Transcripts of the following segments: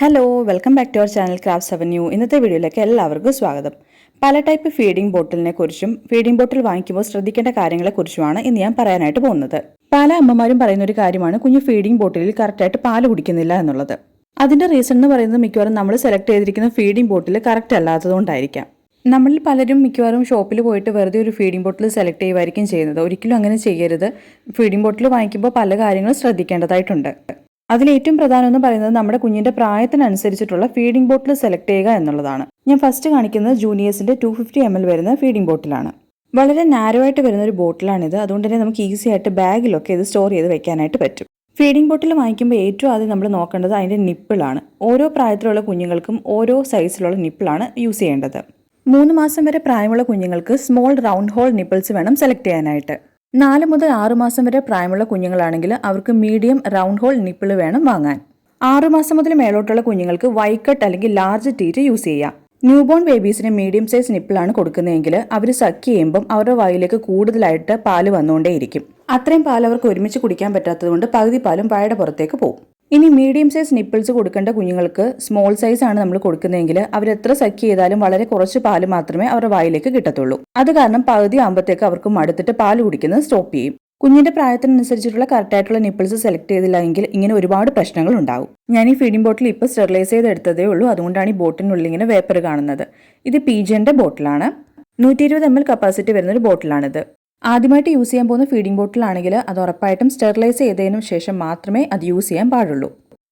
Hello welcome back to our channel Crafts Avenue ഇന്നത്തെ വീഡിയോയിലേക്ക് എല്ലാവർക്കും സ്വാഗതം. പല ടൈപ്പ് ഫീഡിംഗ് ബോട്ടിലിനെ കുറിച്ചും ഫീഡിംഗ് ബോട്ടിൽ വാങ്ങിക്കുമ്പോൾ ശ്രദ്ധിക്കേണ്ട കാര്യങ്ങളെക്കുറിച്ചുമാണ് ഇന്ന് ഞാൻ പറയാനായിട്ട് പോകുന്നത്. പല അമ്മമാരും പറയുന്ന ഒരു കാര്യമാണ് കുഞ്ഞ് ഫീഡിംഗ് ബോട്ടിലിൽ കറക്റ്റായിട്ട് പാൽ കുടിക്കുന്നില്ല എന്നുള്ളത്. അതിന്റെ റീസൺ എന്ന് പറയുന്നത് മിക്കവാറും നമ്മൾ സെലക്ട് ചെയ്തിരിക്കുന്ന ഫീഡിംഗ് ബോട്ടിൽ കറക്റ്റ് അല്ലാത്തതുകൊണ്ടായിരിക്കാം. നമ്മളിൽ പലരും മിക്കവാറും ഷോപ്പിൽ പോയിട്ട് വെറുതെ ഒരു ഫീഡിംഗ് ബോട്ടിൽ സെലക്ട് ചെയ്യുമായിരിക്കും ചെയ്യുന്നത്. ഒരിക്കലും അങ്ങനെ ചെയ്യരുത്. ഫീഡിംഗ് ബോട്ടിൽ വാങ്ങിക്കുമ്പോൾ പല കാര്യങ്ങളും ശ്രദ്ധിക്കേണ്ടതായിട്ടുണ്ട്. അതിൽ ഏറ്റവും പ്രധാനം എന്ന് പറയുന്നത് നമ്മുടെ കുഞ്ഞിന്റെ പ്രായത്തിനനുസരിച്ചിട്ടുള്ള ഫീഡിംഗ് ബോട്ടിൽ സെലക്ട് ചെയ്യുക എന്നുള്ളതാണ്. ഞാൻ ഫസ്റ്റ് കാണിക്കുന്നത് ജൂനിയേഴ്സിന്റെ ടു ഫിഫ്റ്റി എം എൽ വരുന്ന ഫീഡിംഗ് ബോട്ടിലാണ് വളരെ നാരോ ആയിട്ട് വരുന്ന ഒരു ബോട്ടിലാണിത് അതുകൊണ്ട് തന്നെ നമുക്ക് ഈസി ആയിട്ട് ബാഗിലൊക്കെ ഇത് സ്റ്റോർ ചെയ്ത് വെക്കാനായിട്ട് പറ്റും. ഫീഡിംഗ് ബോട്ടിൽ വാങ്ങിക്കുമ്പോൾ ഏറ്റവും ആദ്യം നമ്മൾ നോക്കേണ്ടത് അതിന്റെ നിപ്പിളാണ് ഓരോ പ്രായത്തിലുള്ള കുഞ്ഞുങ്ങൾക്കും ഓരോ സൈസിലുള്ള നിപ്പിളാണ് യൂസ് ചെയ്യേണ്ടത്. മൂന്ന് മാസം വരെ പ്രായമുള്ള കുഞ്ഞുങ്ങൾക്ക് സ്മോൾ റൗണ്ട് ഹോൾ നിപ്പിൾസ് വേണം സെലക്ട് ചെയ്യാനായിട്ട്. നാല് മുതൽ ആറ് മാസം വരെ പ്രായമുള്ള കുഞ്ഞുങ്ങളാണെങ്കിൽ അവർക്ക് മീഡിയം റൗണ്ട് ഹോൾ നിപ്പിൾ വേണം വാങ്ങാൻ. ആറുമാസം മുതൽ മേലോട്ടുള്ള കുഞ്ഞുങ്ങൾക്ക് വൈക്കട്ട് അല്ലെങ്കിൽ ലാർജ് ടീറ്റ് യൂസ് ചെയ്യാം. ന്യൂബോൺ ബേബീസിന് മീഡിയം സൈസ് നിപ്പിളാണ് കൊടുക്കുന്നതെങ്കിൽ അവർ സക്ക് ചെയ്യുമ്പം അവരുടെ വായിലേക്ക് കൂടുതലായിട്ട് പാൽ വന്നുകൊണ്ടേയിരിക്കും. അത്രയും പാൽ അവർക്ക് ഒരുമിച്ച് കുടിക്കാൻ പറ്റാത്തതുകൊണ്ട് പകുതി പാലും വായയുടെ പുറത്തേക്ക് പോകും. ഇനി മീഡിയം സൈസ് നിപ്പിൾസ് കൊടുക്കേണ്ട കുഞ്ഞുങ്ങൾക്ക് സ്മോൾ സൈസ് ആണ് നമ്മൾ കൊടുക്കുന്നതെങ്കിൽ എത്ര സക്ക് ചെയ്താലും വളരെ കുറച്ച് പാൽ മാത്രമേ അവരുടെ വായിലേക്ക് കിട്ടത്തുള്ളൂ. അത് കാരണം പകുതി ആകുമ്പോഴത്തേക്ക് അവർക്ക് മടുത്തിട്ട് പാൽ കുടിക്കുന്നത് സ്റ്റോപ്പ് ചെയ്യും. കുഞ്ഞിന്റെ പ്രായത്തിനനുസരിച്ചിട്ടുള്ള കറക്റ്റായിട്ടുള്ള നിപ്പിൾസ് സെലക്ട് ചെയ്തില്ല എങ്കിൽ ഇങ്ങനെ ഒരുപാട് പ്രശ്നങ്ങൾ ഉണ്ടാവും. ഞാൻ ഈ ഫീഡിംഗ് ബോട്ടിൽ ഇപ്പോൾ സ്റ്റെറിലൈസ് ചെയ്ത് എടുത്തതേ ഉള്ളൂ. അതുകൊണ്ടാണ് ഈ ബോട്ടിനുള്ളിൽ ഇങ്ങനെ വേപ്പർ കാണുന്നത്. ഇത് പീജന്റെ ബോട്ടിലാണ് നൂറ്റി ഇരുപത് എം എൽ കപ്പാസിറ്റി വരുന്ന ഒരു ബോട്ടിലാണിത് ആദ്യമായിട്ട് യൂസ് ചെയ്യാൻ പോകുന്ന ഫീഡിംഗ് ബോട്ടിലാണെങ്കിൽ അത് ഉറപ്പായിട്ടും സ്റ്റെറിലൈസ് ചെയ്തതിനു ശേഷം മാത്രമേ അത് യൂസ് ചെയ്യാൻ പാടുള്ളൂ.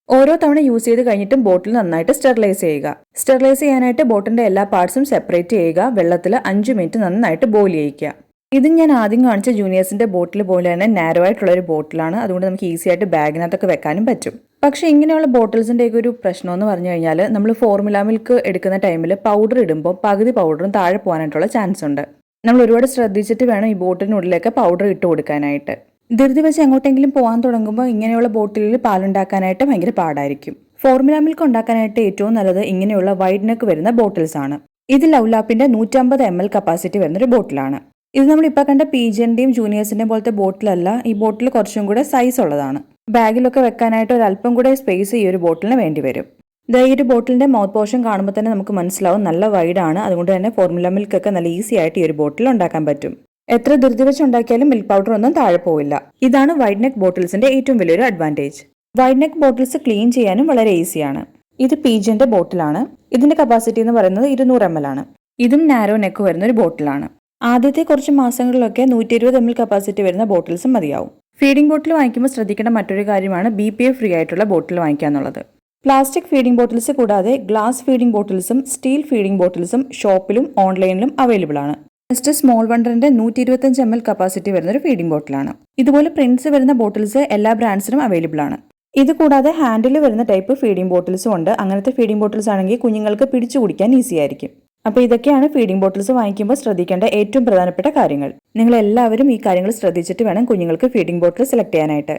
ഓരോ തവണ യൂസ് ചെയ്ത് കഴിഞ്ഞിട്ടും ബോട്ടിൽ നന്നായിട്ട് സ്റ്റെറിലൈസ് ചെയ്യുക. സ്റ്റെറിലൈസ് ചെയ്യാനായിട്ട് ബോട്ടിന്റെ എല്ലാ പാർട്സും സെപ്പറേറ്റ് ചെയ്യുക. വെള്ളത്തിൽ അഞ്ച് മിനിറ്റ് നന്നായിട്ട് ബോയിൽ ചെയ്യിക്കുക. ഇത് ഞാൻ ആദ്യം കാണിച്ച ജൂനിയേഴ്സിന്റെ ബോട്ടിൽ പോലെ തന്നെ നാരോ ആയിട്ടുള്ള ഒരു ബോട്ടിലാണ്. അതുകൊണ്ട് നമുക്ക് ഈസി ആയിട്ട് ബാഗിനകത്തൊക്കെ വെക്കാനും പറ്റും. പക്ഷേ ഇങ്ങനെയുള്ള ബോട്ടിൽസിന്റെ ഒരു പ്രശ്നം എന്ന് പറഞ്ഞു കഴിഞ്ഞാൽ നമ്മൾ ഫോർമുല മിൽക്ക് എടുക്കുന്ന ടൈമിൽ പൗഡർ ഇടുമ്പോൾ പകുതി പൗഡറും താഴെ പോകാനായിട്ടുള്ള ചാൻസ് ഉണ്ട്. നമ്മൾ ഒരുപാട് ശ്രദ്ധിച്ചിട്ട് വേണം ഈ ബോട്ടിനുള്ളിലേക്ക് പൗഡർ ഇട്ട് കൊടുക്കാനായിട്ട്. ധൃതി വെച്ച് എങ്ങോട്ടെങ്കിലും പോകാൻ തുടങ്ങുമ്പോൾ ഇങ്ങനെയുള്ള ബോട്ടിലിൽ പാലുണ്ടാക്കാനായിട്ട് ഭയങ്കര പാടായിരിക്കും. ഫോർമുല മിൽക്ക് ഉണ്ടാക്കാനായിട്ട് ഏറ്റവും നല്ലത് ഇങ്ങനെയുള്ള വൈഡ് നെക്ക് വരുന്ന ബോട്ടിൽസ് ആണ്. ഇത് ലൗലാപ്പിന്റെ നൂറ്റമ്പത് എം എൽ കപ്പാസിറ്റി വരുന്ന ഒരു ബോട്ടിലാണ്. ഇത് നമ്മൾ ഇപ്പോൾ കണ്ട പീജന്റെയും ജൂനിയേഴ്സിന്റെയും പോലത്തെ ബോട്ടിലല്ല ഈ ബോട്ടിൽ കുറച്ചും കൂടെ സൈസ് ഉള്ളതാണ്. ബാഗിലൊക്കെ വെക്കാനായിട്ട് ഒരു അല്പം കൂടെ സ്പേസ് ഈ ഒരു ബോട്ടിലിന് വേണ്ടി വരും. ദാ ഈ ഒരു ബോട്ടിലിന്റെ മൗത്ത് പോർഷൻ കാണുമ്പോൾ തന്നെ നമുക്ക് മനസ്സിലാവും നല്ല വൈഡാണ് അതുകൊണ്ട് തന്നെ ഫോർമുല മിൽക്ക് ഒക്കെ നല്ല ഈസി ആയിട്ട് ഈ ഒരു ബോട്ടിൽ ഉണ്ടാക്കാൻ പറ്റും. എത്ര ധൃതി വെച്ച് ഉണ്ടാക്കിയാലും മിൽക്ക് പൗഡർ ഒന്നും താഴെ പോവില്ല. ഇതാണ് വൈഡ് നെക്ക് ബോട്ടിൽസിന്റെ ഏറ്റവും വലിയൊരു advantage wide neck bottles clean ചെയ്യാനും വളരെ ഈസിയാണ് ഇത് പീജിന്റെ ബോട്ടിലാണ് ഇതിന്റെ കപ്പാസിറ്റി എന്ന് പറയുന്നത് ഇരുന്നൂറ് എം എൽ ആണ്. ഇതും നാരോ നെക്ക് വരുന്ന ഒരു ബോട്ടിലാണ് ആദ്യത്തെ കുറച്ച് മാസങ്ങളിലൊക്കെ നൂറ്റി ഇരുപത് എം എൽ കപ്പാസിറ്റി വരുന്ന ബോട്ടിൽസും മതിയാവും. ഫീഡിംഗ് ബോട്ടിൽ വാങ്ങിക്കുമ്പോൾ ശ്രദ്ധിക്കേണ്ട മറ്റൊരു കാര്യമാണ് ബി പി എ ഫ്രീ ആയിട്ടുള്ള ബോട്ടിൽ വാങ്ങിക്കുക എന്നുള്ളത് പ്ലാസ്റ്റിക് ഫീഡിംഗ് ബോട്ടിൽസ് കൂടാതെ ഗ്ലാസ് ഫീഡിംഗ് ബോട്ടിൽസും സ്റ്റീൽ ഫീഡിംഗ് ബോട്ടിൽസും ഷോപ്പിലും ഓൺലൈനിലും അവൈലബിൾ ആണ്. നെക്സ്റ്റ് സ്മോൾ വണ്ടറിന്റെ നൂറ്റി ഇരുപത്തഞ്ച് എം എൽ കപ്പാസിറ്റി വരുന്ന ഒരു ഫീഡിംഗ് ബോട്ടിലാണ്. ഇതുപോലെ പ്രിന്റ്സ് വരുന്ന ബോട്ടിൽസ് എല്ലാ ബ്രാൻഡ്സിനും അവൈലബിൾ ആണ്. ഇത് കൂടാതെ ഹാൻഡിൽ വരുന്ന ടൈപ്പ് ഫീഡിംഗ് ബോട്ടിൽസും ഉണ്ട്. അങ്ങനത്തെ ഫീഡിംഗ് ബോട്ടിൽസ് ആണെങ്കിൽ കുഞ്ഞുങ്ങൾക്ക് പിടിച്ചു കുടിക്കാൻ ഈസി ആയിരിക്കും. അപ്പോൾ ഇതൊക്കെയാണ് ഫീഡിംഗ് ബോട്ടിൽസ് വാങ്ങിക്കുമ്പോൾ ശ്രദ്ധിക്കേണ്ട ഏറ്റവും പ്രധാനപ്പെട്ട കാര്യങ്ങൾ. നിങ്ങൾ എല്ലാവരും ഈ കാര്യങ്ങൾ ശ്രദ്ധിച്ചിട്ട് വേണം കുഞ്ഞുങ്ങൾക്ക് ഫീഡിംഗ് ബോട്ടിൽ സെലക്ട് ചെയ്യാനായിട്ട്.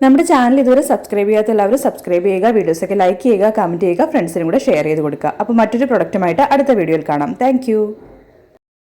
നമ്മുടെ ചാനൽ ഇതുവരെ സബ്സ്ക്രൈബ് ചെയ്യാത്ത എല്ലാവരും സബ്സ്ക്രൈബ് ചെയ്യുക വീഡിയോസൊക്കെ ലൈക്ക് ചെയ്യുക കമന്റ് ചെയ്യുക ഫ്രണ്ട്സിനും കൂടെ ഷെയർ ചെയ്ത് കൊടുക്കുക. അപ്പോൾ മറ്റൊരു പ്രൊഡക്റ്റുമായിട്ട് അടുത്ത വീഡിയോയിൽ കാണാം. താങ്ക്